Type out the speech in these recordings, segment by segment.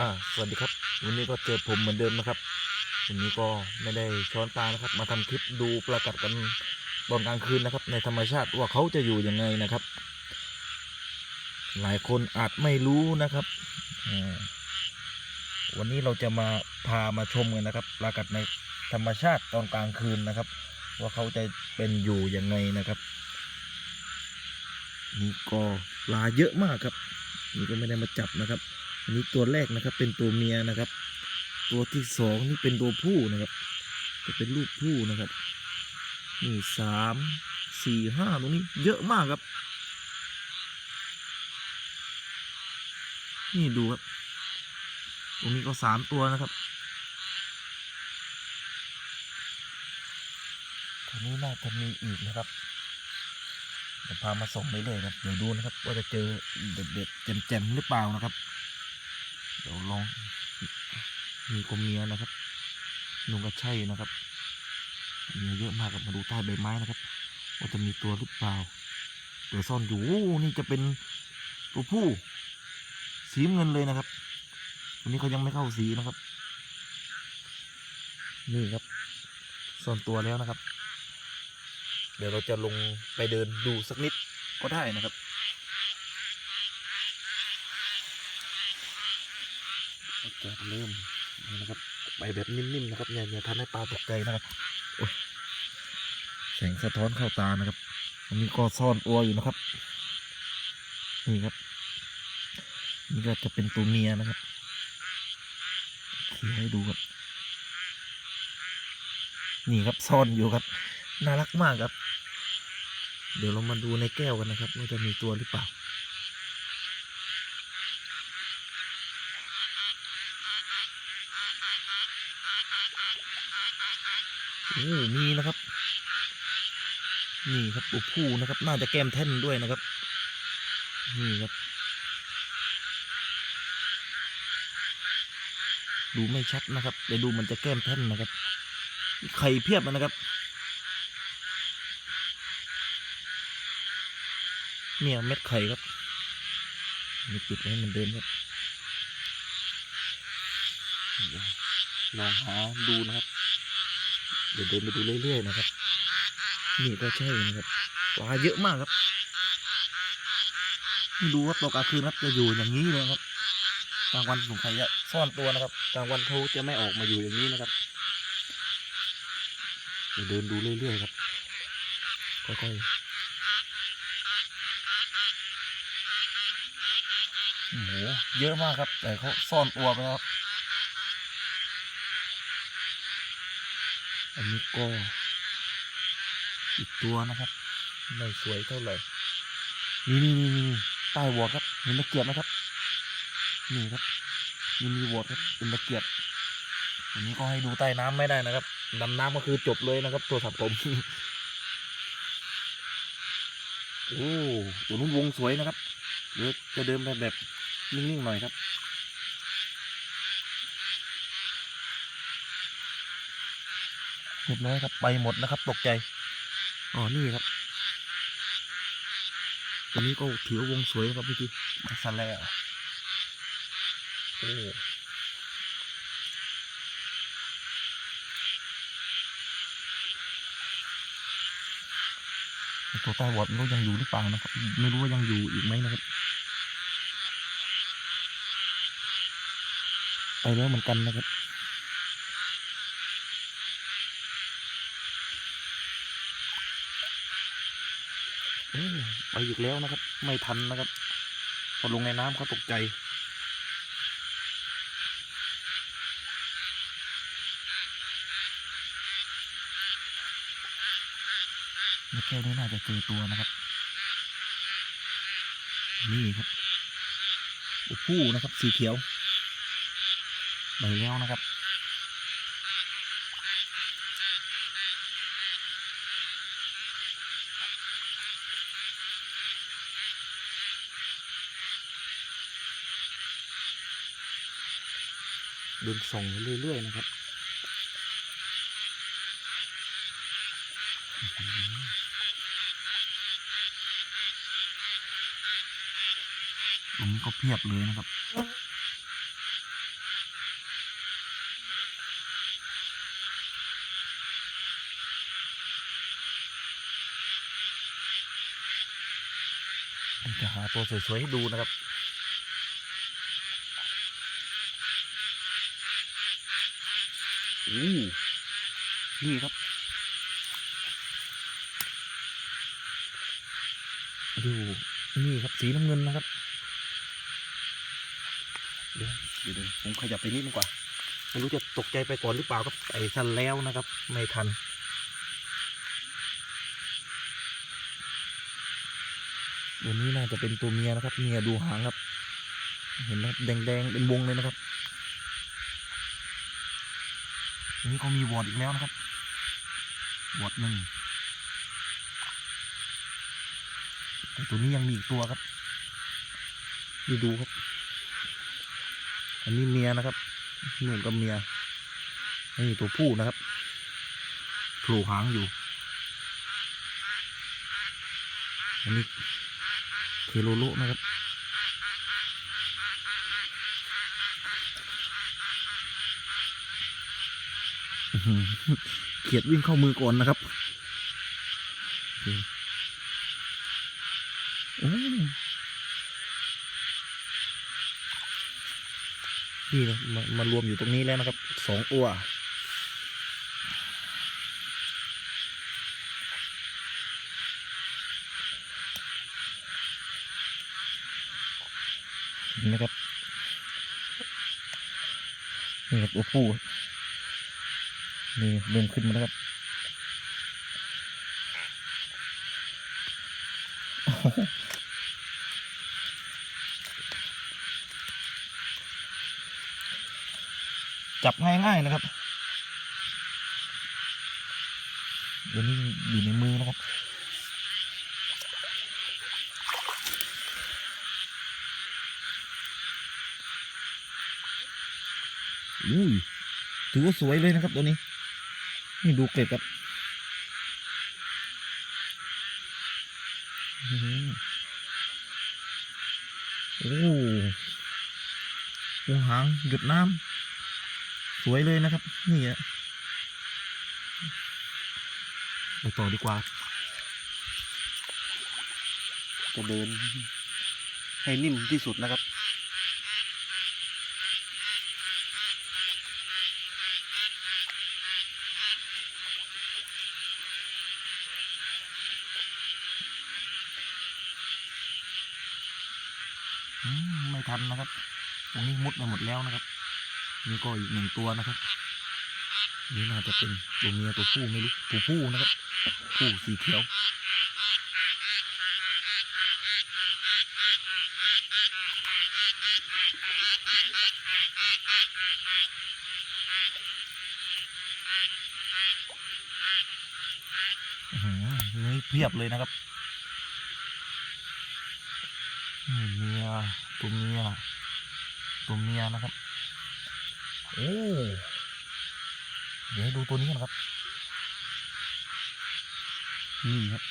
อ่าสวัสดีครับ วันนี้ก็เจอผมเหมือนเดิมนะครับวันนี้ก็ไม่ได้ช้อนปลานะครับ มาทำคลิปดูปลากัดกันตอนกลางคืนนะครับ ในธรรมชาติว่าเขาจะอยู่ยังไงนะครับ หลายคนอาจไม่รู้นะครับอวันนี้เราจะมาพามาชมกันนะครับปลากัดในธรรมชาติตอนกลางคืนนะครับ ว่าเขาจะเป็นอยู่ยังไงนะครับนี่ก็ปลาเยอะมากครับนี่ก็ไม่ได้มาจับนะครับ อันนี้ตัวแรกนะครับเป็นตัวเมียนะครับ ตัวที่สองนี่เป็นตัวผู้นะครับ จะเป็นลูกผู้นะครับ นี่สามสี่ห้าตรงนี้เยอะมากครับ นี่ดูครับ ตรงนี้ก็สามตัวนะครับตรงนี้น่าจะมีอีกนะครับเดี๋ยวพามาส่งเรื่อยๆครับ เดี๋ยวดูนะครับ ว่าจะเจอเด็ดๆแจ่มๆหรือเปล่านะครับ เดี๋ยวลองมีกลมเมียนะครับนุงก็ใช่นะครับเมียเยอะมากครับมาดูใต้ใบไม้นะครับว่าจะมีตัวหรือเปล่าตัวซ่อนอยู่นี่จะเป็นตัวผู้สีเงินเลยนะครับวันนี้เขายังไม่เข้าสีนะครับ นี่ครับซ่อนตัวแล้วนะครับ เดี๋ยวเราจะลงไปเดินดูสักนิดก็ได้นะครับ จะเริ่มนี่นะครับไปแบบนิ่มๆนะครับอย่าอย่าทำให้ปลาตกใจนะครับโอ้ยแสงสะท้อนเข้าตานะครับอันนี้ก็ซ่อนตัวอยู่นะครับนี่ครับ นี่ก็จะเป็นตัวเมียนะครับขี่ให้ดูครับนี่ครับซ่อนอยู่ครับ น่ารักมากครับ เดี๋ยวเรามาดูในแก้วกันนะครับว่าจะมีตัวหรือเปล่า โอ้มีนะครับ นี่ครับตัวผู้นะครับ น่าจะแก้มแท่นด้วยนะครับ นี่ครับ ดูไม่ชัดนะครับเดี๋ยวดูมันจะแก้มแท่นนะครับ ไข่เพียบนะครับ เนี่ยเม็ดไข่ครับนี่ปิดให้มันเดินครับเดี๋ยวลองหาดูนะครับ เดี๋ยวเดินไปดูเรื่อยๆนะครับ นี่ก็ใช่นะครับปลาเยอะมากครับไม่รู้ว่าตอนกลางคืนครับจะอยู่อย่างนี้เลยครับกลางวันสงสัยจะซ่อนตัวนะครับกลางวันเขาจะไม่ออกมาอยู่อย่างนี้นะครับเดี๋ยวเดินดูเรื่อยๆครับค่อยๆโอ้โหเยอะมากครับ แต่เขาซ่อนตัวไปแล้วครับ อันนี้ก็อีกตัวนะครับ ไม่สวยเท่าไหร่นี่นี่นี่นี่ใต้วอดครับเห็นตะเกียบไหมครับ นี่ครับนี่มีวอดครับเป็นตะเกียบอันนี้ก็ให้ดูใต้น้ำไม่ได้นะครับดำน้ำก็คือจบเลยนะครับ ตัวสับผมโอ้ตัวนู้นวงสวยนะครับเดี๋ยวจะเดินไปแบบนิ่งๆหน่อยครับ เรียบร้อยครับไปหมดนะครับ ตกใจอ๋อนี่ครับตัวนี้ก็ถือว่าวงสวยนะครับพี่จีมาซาแลวโอ้ตัวใต้วอดไม่รู้ยังอยู่หรือเปล่านะครับ ไม่รู้ว่ายังอยู่อีกไหมนะครับ ไปแล้วเหมือนกันนะครับ เอ้ย ไปอีกแล้วนะครับ ไม่ทันนะครับ พอลงในน้ำเขาตกใจ แก้วนี้น่าจะเจอตัวนะครับ นี่ครับโอ้ผู้นะครับ สีเขียวไปแล้วนะครับ เดินส่องเรื่อยๆนะครับตรงนี้ก็เพียบเลยนะครับจะหาตัวสวยๆให้ดูนะครับ อู้นี่ครับดูนี่ครับสีน้ำเงินนะครับ เดี๋ยวเดี๋ยวผมขยับไปนิดนึงกว่าไม่รู้จะตกใจไปก่อนหรือเปล่าครับไอ้ทันแล้วนะครับ ไม่ทันตัวนี้น่าจะเป็นตัวเมียนะครับ เมียดูหางครับ เห็นไหมแดงๆเป็นวงเลยนะครับ อันนี้ก็มีวอร์ดอีกแล้วนะครับวอร์ดหนึ่งแต่ตัวนี้ยังมีอีกตัวครับนี่ดูครับ อันนี้เมียนะครับหนุ่มกับเมียนี่ตัวผู้นะครับโผล่หางอยู่ อันนี้เคโลโลนะครับ อื้อหือ เขียดวิ่งเข้ามือก่อนนะครับโอ้นี่นมามารวมอยู่ตรงนี้แล้วนะครับสองตัวนไหมครับนี่ครับตัวผู้ครับ นี่เริ่มขึ้นมาแล้วครับจับง่ายๆนะครับ เดี๋ยวนี้อยู่ในมือนะครับ อุ้ยถือว่าสวยเลยนะครับตัวนี้ นี่ดูเกล็ดครับอื้อโอ้หัวหางหยดน้ำสวยเลยนะครับ นี่อะไปต่อดีกว่า จะเดินให้นิ่มที่สุดนะครับ ไม่ทันนะครับ ตรงนี้มุดมาหมดแล้วนะครับ นี่ก็อีกหนึ่งตัวนะครับ นี่น่าจะเป็นตัวเมียตัวผู้ไม่รู้ตัวผู้นะครับ ผู้สีเขียวอื้อเพียบเลยนะครับนี่เมีย ตัวเมียตัวเมียนะครับ โอ้เดี๋ยวดูตัวนี้นะครับ นี่ครับ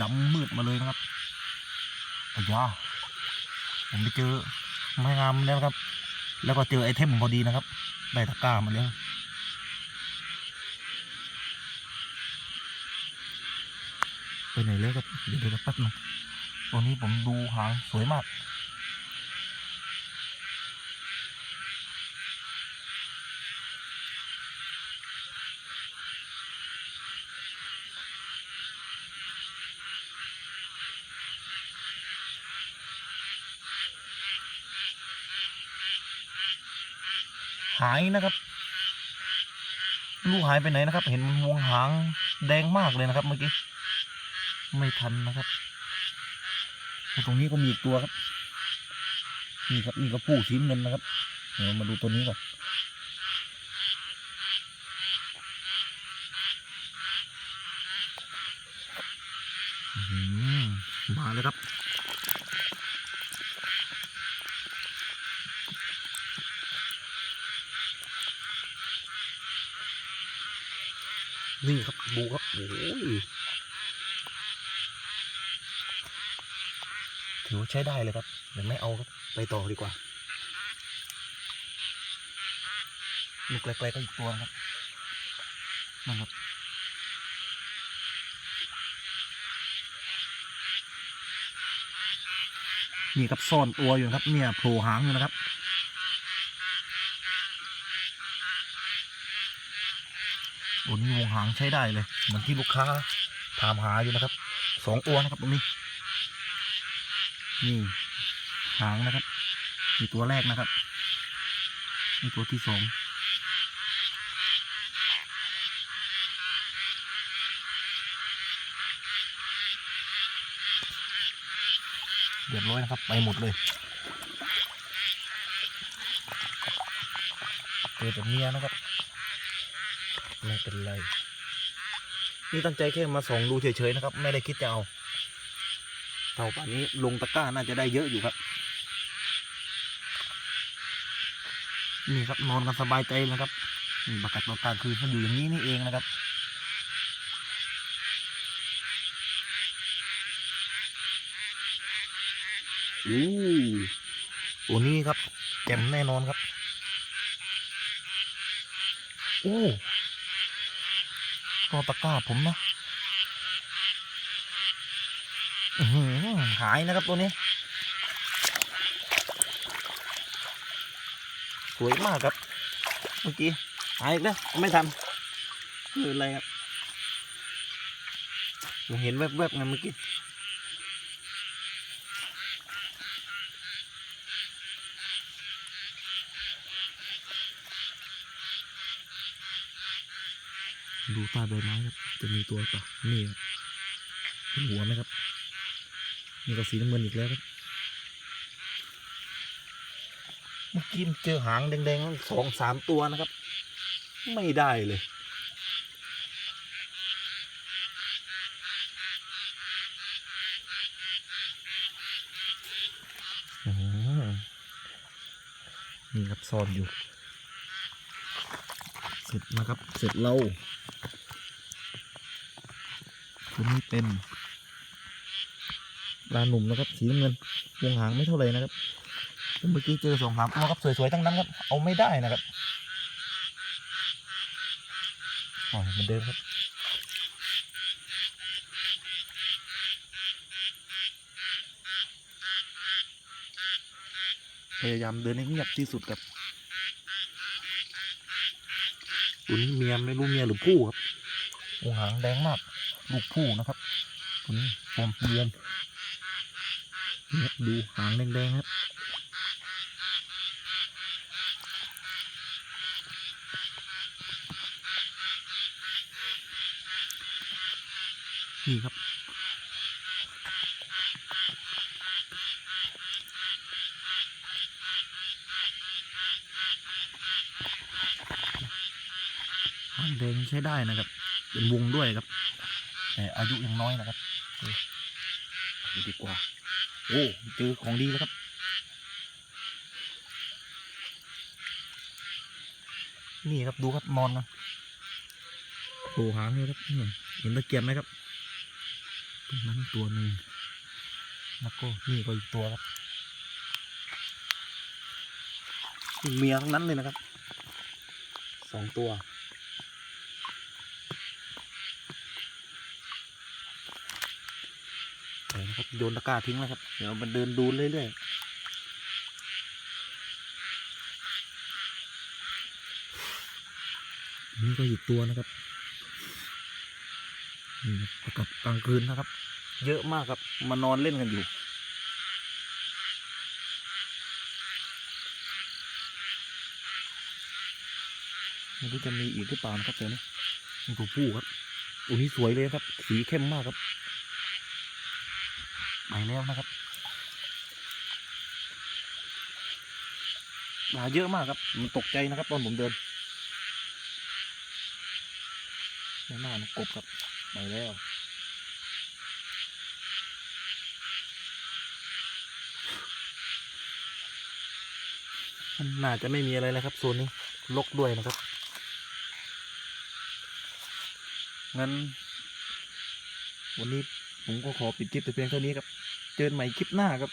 ดำมืดมาเลยนะครับอ้ยาผมไปเจอไม้งามแล้วครับ แล้วก็เจอไอเทมพอดีนะครับ ได้ตะกร้ามาแล้วไปไหนแล้วครับเดี๋ยวเดี๋ยวแป๊บนึงตัวนี้ผมดูหางสวยมากายนะครับ ลูกหายไปไหนนะครับ เห็นมันวงหางแดงมากเลยนะครับ เมื่อกี้ ไม่ทันนะครับ ตรงนี้ก็มีอีกตัวครับ นี่ครับนี่ก็ผู้สีน้ำเงินนะครับ เดี๋ยวมาดูตัวนี้ก่อนอื้อหือมาเลยครับ นี่ครับดูครับโอ้ยถือว่าใช้ได้เลยครับเดี๋ยวไม่เอาครับ ไปต่อดีกว่าลูกไกลๆก็อีกตัวนะครับนั่นครับนี่ครับซ่อนตัวอยู่ครับเนี่ยโผล่หางอยู่นะครับ โอ้นี่วงหางใช้ได้เลยเหมือนที่ลูกค้าถามหาอยู่นะครับสองตัวนะครับตรงนี้นี่หางนะครับมีตัวแรกนะครับนี่ตัวที่สองเรียบร้อยนะครับ ไปหมดเลยเจอแต่เมียนะครับ ไม่เป็นไร นี่ตั้งใจแค่มาส่องดูเฉยๆนะครับ ไม่ได้คิดจะเอาเท่าป่านนี้ลงตะกร้าน่าจะได้เยอะอยู่ครับ นี่ครับนอนกันสบายใจเลยครับนี่ประกัดตอนกลางคืนมันอยู่อย่างนี้นี่เองนะครับอู้โอ้นี่ครับแจ่มแน่นอนครับโอ้ ตัวตะกร้าผมนะอื้อหือหายนะครับตัวนี้ สวยมากครับ เมื่อกี้ หายอีกแล้วไม่ทันคืออะไรครับผมเห็นแวบๆไงเมื่อกี้ ดูใต้ใบไม้ครับ จะมีตัวเปล่ะนี่ครับเห็นหัวไหมครับ นี่ก็สีน้ำเงินอีกแล้วครับ เมื่อกี้มันเจอหางแดงๆสองสามตัวนะครับ ไม่ได้เลยนี่ครับซ่อนอยู่ ร็จนะครับ เสร็จเราตัวนี้เป็นปลาหนุ่มนะครับ สีน้ำเงินวงหางไม่เท่าไหร่นะครับเมื่อกี้เจอสองสามตัวครับสวยๆทั้งนั้นครับ เอาไม่ได้นะครับอ๋อเหมือนเดิมครับพยายามเดินให้เงียบที่สุดครับ ตัวนี้เมียไม่รู้เมียหรือผู้ครับองหางแดงมาก ลูกผู้นะครับตัวนี้ฟอมเรียนนี่ยดูหางแดงๆครับนี่ครับ แดงใช้ได้นะครับ เป็นวงด้วยครับ แต่อายุยังน้อยนะครับเออไปดีกว่า โอ้เจอของดีแล้วครับ นี่ครับดูครับนอนนะโผล่หางเลยครับนี่เห็นตะเกียบไหมครับตรงนั้นตัวหนึ่งแล้วก็นี่ก็อีกตัวครับเมียทั้งนั้นเลยนะครับสองตัว เดี๋ยว นะครับโยนตะกร้าทิ้งแล้วครับ เดี๋ยวมันเดินดูเรื่อยๆนี่ก็อีกตัวนะครับนี่ครับประกับกลางคืนนะครับ เยอะมากครับ มานอนเล่นกันอยู่ไม่รู้จะมีอีกหรือเปล่านะครับเดี๋ยวนี่ตัวผู้ครับตัวนี้สวยเลยครับ สีเข้มมากครับ ไปแล้วนะครับปลาเยอะมากครับ มันตกใจนะครับ ตอนผมเดินด้านหน้ามันกบครับไปแล้วมันน่าจะไม่มีอะไรแล้วครับโซนนี้ลกด้วยนะครับ งั้น วันนี้ผมก็ขอปิดคลิปแต่เพียงเท่านี้ครับ เจอกันใหม่คลิปหน้าครับ